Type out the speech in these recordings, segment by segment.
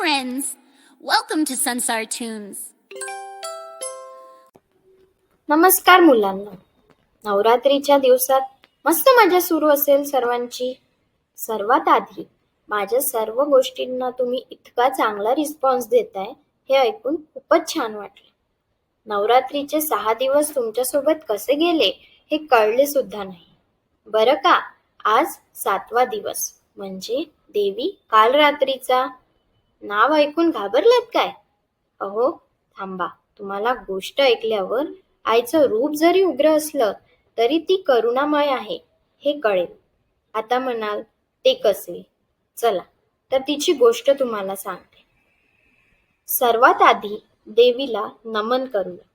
friends. Welcome to Sunsar Tunes. नमस्कार मुलांना. नवरात्रीच्या दिवसात मस्त मजा सुरू असेल सर्वांची. सर्वात आधी माझ्या सर्व गोष्टींना तुम्ही इतका चांगला रिस्पॉन्स देताय हे ऐकून खूपच छान वाटलं. नवरात्रीचे सहा दिवस तुमच्यासोबत कसे गेले हे कळले सुद्धा नाही. बरं का? आज सातवा दिवस म्हणजे देवी काल रात्रीचा नाव ऐकून घाबरलात काय? अहो थांबा. तुम्हाला गोष्ट ऐकल्यावर आईचं रूप जरी उग्र असलं तरी ती करुणामय आहे हे कळेल. आता म्हणाल ते कसे? चला तर तिची गोष्ट तुम्हाला सांगते. सर्वात आधी देवीला नमन करूया.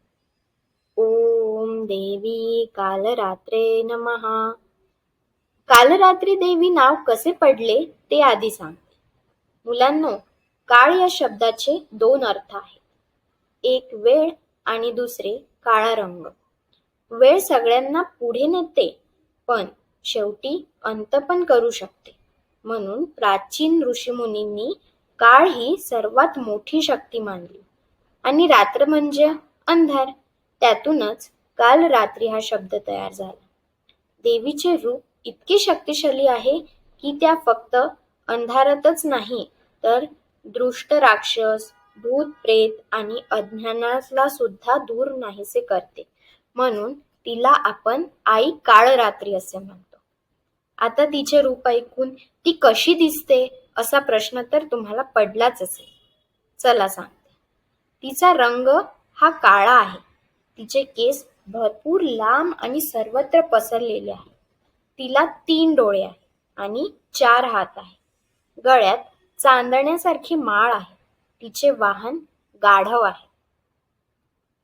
ओम देवी काल रात्रे नमहा काल रात्री देवी नाव कसे पडले ते आधी सांगते. मुलांनो काळ या शब्दाचे दोन अर्थ आहेत. एक वेळ आणि दुसरे काळा रंग. वेळ सगळ्यांना पुढे नेते पण शेवटी अंत पण करू शकते. म्हणून प्राचीन ऋषीमुनींनी काळ ही सर्वात मोठी शक्ती मानली. आणि रात्र म्हणजे अंधार. त्यातूनच काल रात्री हा शब्द तयार झाला. देवीचे रूप इतके शक्तिशाली आहे की त्या फक्त अंधारातच नाही तर दृष्ट राक्षस भूत प्रेत आणि अज्ञानाला सुद्धा दूर नाहीसे करते. म्हणून तिला आपण आई काळ रात्री असे म्हणतो. आता तिचे रूप ऐकून ती कशी दिसते असा प्रश्न तर तुम्हाला पडलाच असेल. चला सांगते. तिचा रंग हा काळा आहे. तिचे केस भरपूर लांब आणि सर्वत्र पसरलेले आहे तिला तीन डोळे आहेत आणि चार हात आहे गळ्यात चांदण्यासारखी माळ आहे. तिचे वाहन गाढव आहे.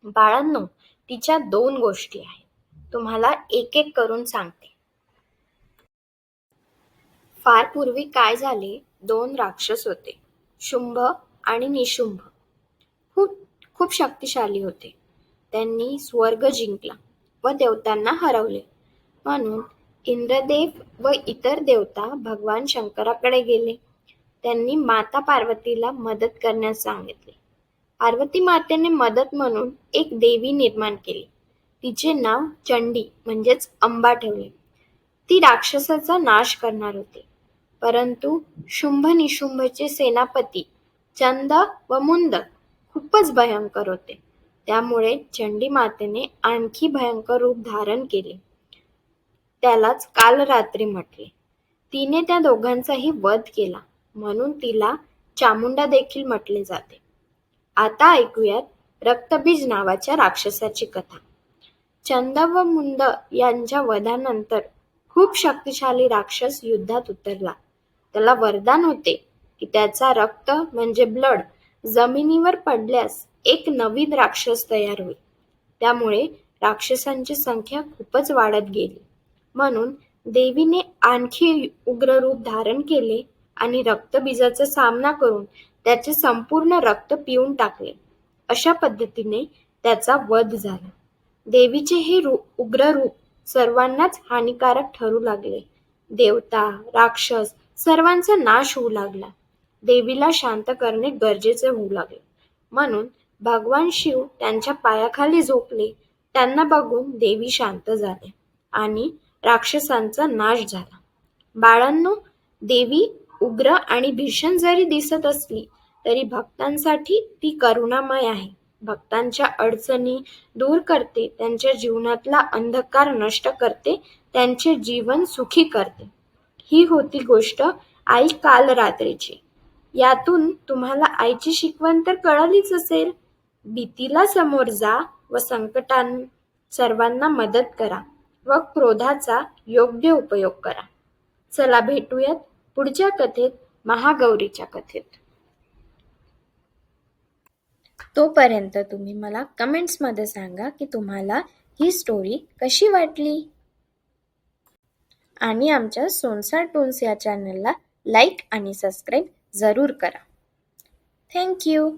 बाळांनो तिच्या दोन गोष्टी आहेत. तुम्हाला एक एक करून सांगते. फार पूर्वी काय झाले? दोन राक्षस होते शुंभ आणि निशुंभ. खूप खूप शक्तिशाली होते. त्यांनी स्वर्ग जिंकला व देवतांना हरवले. म्हणून इंद्रदेव व इतर देवता भगवान शंकराकडे गेले. त्यांनी माता पार्वतीला मदत करण्यास सांगितले. पार्वती मातेने मदत म्हणून एक देवी निर्माण केली. तिचे नाव चंडी म्हणजेच अंबा ठेवले. ती राक्षसाचा नाश करणार होती. परंतु शुंभ निशुंभचे सेनापती चंद व मुंद खूपच भयंकर होते. त्यामुळे चंडी मातेने आणखी भयंकर रूप धारण केले. त्यालाच काल रात्री म्हटले. तिने त्या दोघांचाही वध केला. म्हणून तिला चामुंडा देखील म्हटले जाते. आता ऐकूयात रक्तबीज नावाच्या राक्षसाची कथा. चंद व मुंद यांच्या वधानंतर खूप शक्तिशाली राक्षस युद्धात उतरला. त्याला वरदान होते की त्याचा रक्त म्हणजे ब्लड जमिनीवर पडल्यास एक नवीन राक्षस तयार होईल. त्यामुळे राक्षसांची संख्या खूपच वाढत गेली. म्हणून देवीने आणखी उग्र रूप धारण केले आणि रक्तबीजाचा सामना करून त्याचे संपूर्ण रक्त पिऊन टाकले. अशा पद्धतीने त्याचा वध झाला. देवीचे हे रूप उग्र रूप सर्वांनाच हानिकारक ठरू लागले. देवता राक्षस सर्वांचा नाश होऊ लागला. देवीला शांत करणे गरजेचे होऊ लागले. म्हणून भगवान शिव त्यांच्या पायाखाली झोपले. त्यांना बघून देवी शांत झाले आणि राक्षसांचा नाश झाला. बाळांनो देवी उग्र आणि भीषण जरी दिसत असली तरी भक्तांसाठी ती करुणामय आहे. भक्तांच्या अडचणी दूर करते त्यांच्या जीवनातला अंधकार नष्ट करते त्यांचे जीवन सुखी करते. ही होती गोष्ट आई काल रात्रीची यातून तुम्हाला आईची शिकवण तर कळालीच असेल. भीतीला समोर जा व संकटां सर्वांना मदत करा व क्रोधाचा योग्य उपयोग करा. चला भेटूयात पुढच्या कथेत महागौरीच्या कथेत. तोपर्यंत तुम्ही मला कमेंट्समध्ये सांगा की तुम्हाला ही स्टोरी कशी वाटली. आणि आमच्या सोनसार टून्स या चॅनलला लाईक आणि सबस्क्राईब जरूर करा. थँक्यू